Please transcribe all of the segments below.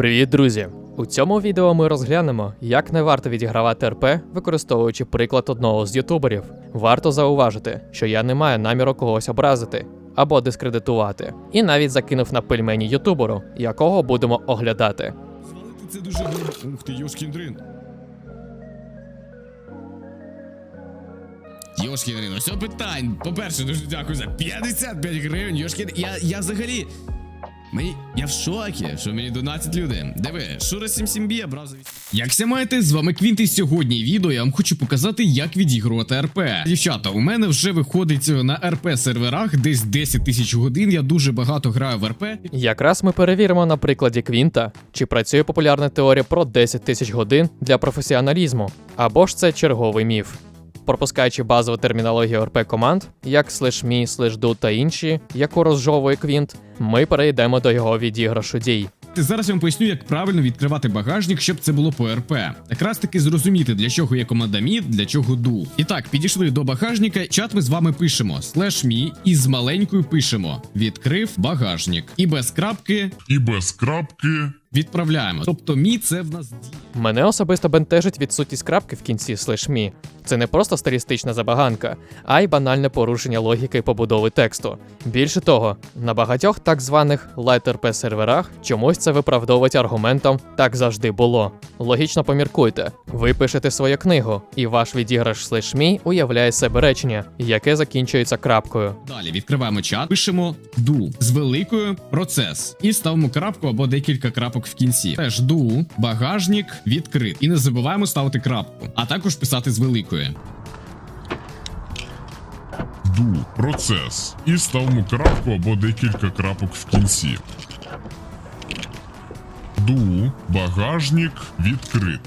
Привіт, друзі! У цьому відео ми розглянемо, як не варто відігравати РП, використовуючи приклад одного з ютуберів. Варто зауважити, що я не маю наміру когось образити або дискредитувати, і навіть закинув на пельмені ютуберу, якого будемо оглядати. Звалити це дуже. Ух ти, Йошкін дрин. Йошкін ось питань. По-перше, дуже дякую за 55 гривень. Йошкін, я, я взагалі. Мені, я в шокі, що мені донатять люди. Диви, Шура 77 б'є, брав за віс- Якся маєте, з вами Квінт і сьогодні відео я вам хочу показати, як відігрувати РП. Дівчата, у мене вже виходить на РП серверах десь 10 тисяч годин. Я дуже багато граю в РП. Якраз ми перевіримо на прикладі Квінта, чи працює популярна теорія про 10 тисяч годин для професіоналізму, або ж це черговий міф. Пропускаючи базову термінологію РП команд, як слеш.me, слеш.do та інші, яку розжовує Квінт, ми перейдемо до його відіграшу дій. Зараз я вам поясню, як правильно відкривати багажник, щоб це було по РП. Якраз таки зрозуміти, для чого є команда MI, для чого ду. І так, підійшли до багажника. Чат ми з вами пишемо слеш мі і з маленькою пишемо відкрив багажник. І без крапки і без крапки відправляємо. Тобто мі це в нас дія. Мене особисто бентежить відсутність крапки в кінці слеш.me. Це не просто стилістична забаганка, а й банальне порушення логіки побудови тексту. Більше того, на багатьох так званих Light-RP серверах чомусь це виправдовують аргументом так завжди було. Логічно поміркуйте. Ви пишете свою книгу, і ваш відіграш слеш.me уявляє себе речення, яке закінчується крапкою. Далі відкриваємо чат, пишемо ду з великою процес і ставимо крапку або декілька крапок в кінці. Теж ду, багажник відкрит. І не забуваємо ставити крапку, а також писати з великої. ду процес і ставимо крапку або декілька крапок в кінці. Ду багажник відкрит.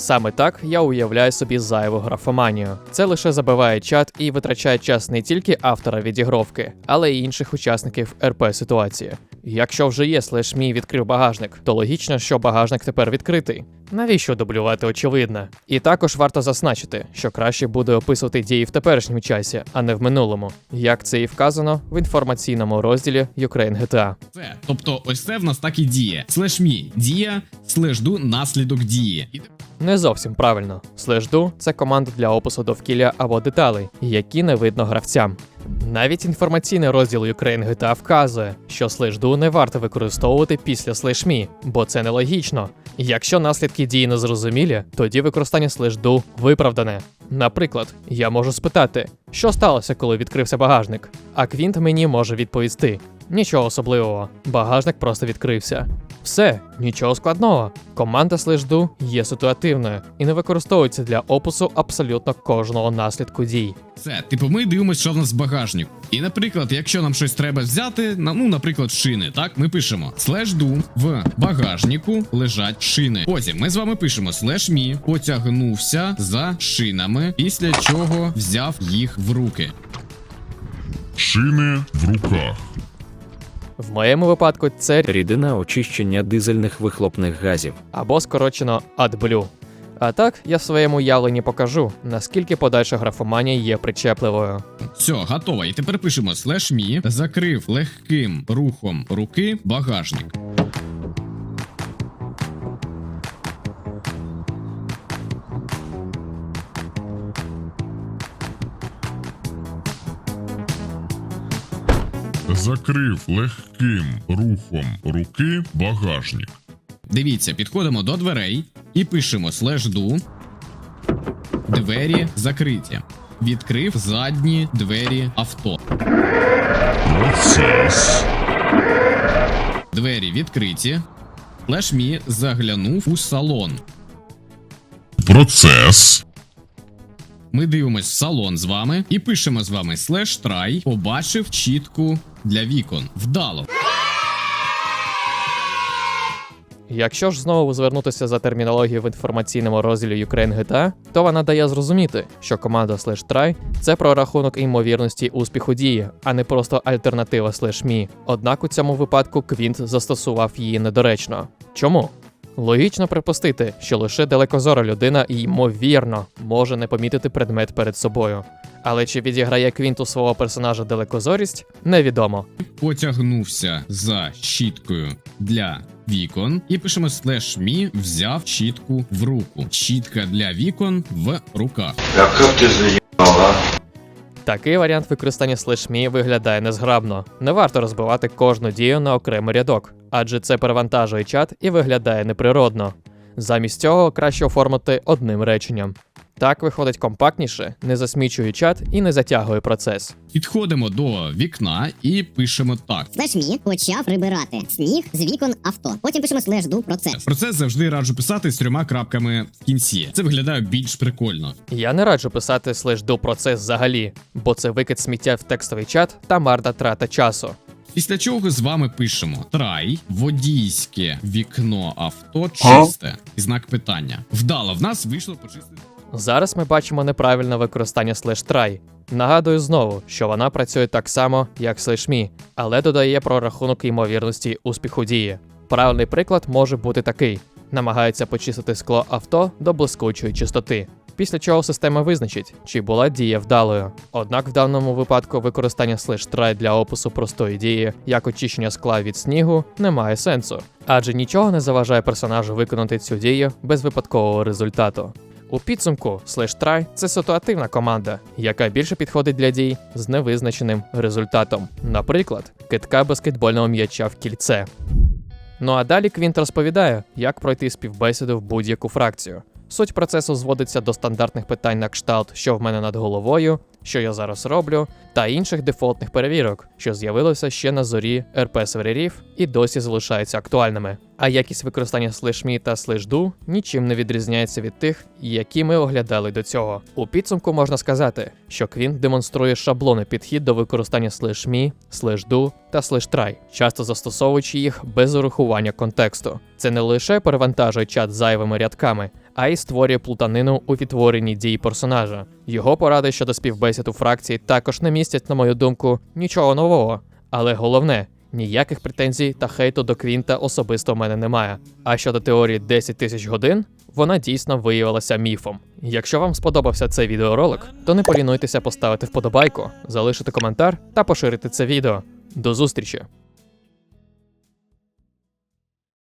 Саме так я уявляю собі зайву графоманію. Це лише забиває чат і витрачає час не тільки автора відігровки, але й інших учасників РП ситуації. Якщо вже є слешмі відкрив багажник, то логічно, що багажник тепер відкритий. Навіщо дублювати очевидне? І також варто зазначити, що краще буде описувати дії в теперішньому часі, а не в минулому, як це і вказано в інформаційному розділі Ukraine GTA. Це, тобто, ось це в нас так і діє. Слеш мі дія, слеш ду наслідок дії. Не зовсім правильно. Слежду це команда для опису довкілля або деталей, які не видно гравцям. Навіть інформаційний розділ Ukraine GTA вказує, що слежду не варто використовувати після слешмі, бо це нелогічно. Якщо наслідки дії не зрозумілі, тоді використання слежду виправдане. Наприклад, я можу спитати, що сталося, коли відкрився багажник, а Квінт мені може відповісти: нічого особливого, багажник просто відкрився. Все, нічого складного. Команда слежду є ситуативною і не використовується для опису абсолютно кожного наслідку дій. Це, типу, ми дивимося, що в нас в багажнику. І, наприклад, якщо нам щось треба взяти, на- ну, наприклад, шини, так, ми пишемо слеш ду в багажнику лежать шини. Потім ми з вами пишемо слеш мі потягнувся за шинами, після чого взяв їх в руки. Шини в руках. В моєму випадку це рідина очищення дизельних вихлопних газів. або скорочено AdBlue. А так я в своєму уявленні покажу, наскільки подальша графоманія є причепливою. Все, готово. І тепер пишемо слеш мі закрив легким рухом руки багажник. Закрив легким рухом руки багажник. Дивіться, підходимо до дверей і пишемо слеш ду. Двері закриті. Відкрив задні двері авто. Процес. Двері відкриті. Флешмі заглянув у салон. Процес. Ми дивимось в салон з вами і пишемо з вами слеш трай. Побачив чітку для вікон. Вдало. Якщо ж знову звернутися за термінологією в інформаційному розділі Ukraine GTA, то вона дає зрозуміти, що команда slash try – це прорахунок ймовірності успіху дії, а не просто альтернатива slash me. Однак у цьому випадку Квінт застосував її недоречно. Чому? Логічно припустити, що лише далекозора людина ймовірно може не помітити предмет перед собою. Але чи відіграє Квінт у свого персонажа далекозорість, невідомо. Потягнувся за щіткою для вікон і пишемо слеш мі взяв щітку в руку. Щітка для вікон в руках. Яка ти заїбала? Такий варіант використання слешмі виглядає незграбно. Не варто розбивати кожну дію на окремий рядок, адже це перевантажує чат і виглядає неприродно. Замість цього краще оформити одним реченням. Так виходить компактніше, не засмічує чат і не затягує процес. Підходимо до вікна і пишемо так. Слеш мі почав прибирати сніг з вікон авто. Потім пишемо слеш ду процес. Процес завжди раджу писати з трьома крапками в кінці. Це виглядає більш прикольно. Я не раджу писати слеш до процес взагалі, бо це викид сміття в текстовий чат та марна трата часу. Після чого з вами пишемо трай, водійське вікно авто чисте. І знак питання. Вдало, в нас вийшло почистити. Зараз ми бачимо неправильне використання слеш try. Нагадую знову, що вона працює так само, як слеш.me, але додає прорахунок ймовірності успіху дії. Правильний приклад може бути такий: намагається почистити скло авто до блискучої чистоти. Після чого система визначить, чи була дія вдалою. Однак в даному випадку використання слеш try для опису простої дії, як очищення скла від снігу, не має сенсу, адже нічого не заважає персонажу виконати цю дію без випадкового результату. У підсумку Slash Try – це ситуативна команда, яка більше підходить для дій з невизначеним результатом, наприклад, китка баскетбольного м'яча в кільце. Ну а далі Квінт розповідає, як пройти співбесіду в будь-яку фракцію. Суть процесу зводиться до стандартних питань на кшталт, що в мене над головою, що я зараз роблю, та інших дефолтних перевірок, що з'явилися ще на зорі РП серверів і досі залишаються актуальними. А якість використання слешмі та слешду нічим не відрізняється від тих, які ми оглядали до цього. У підсумку можна сказати, що Квін демонструє шаблонний підхід до використання слешмі, слешду та слештрай, часто застосовуючи їх без урахування контексту. Це не лише перевантажує чат зайвими рядками, а й створює плутанину у відтворенні дій персонажа. Його поради щодо співбесід у фракції також не містять, на мою думку, нічого нового. Але головне, ніяких претензій та хейту до Квінта особисто в мене немає. А щодо теорії 10 тисяч годин, вона дійсно виявилася міфом. Якщо вам сподобався цей відеоролик, то не полінуйтеся поставити вподобайку, залишити коментар та поширити це відео. До зустрічі!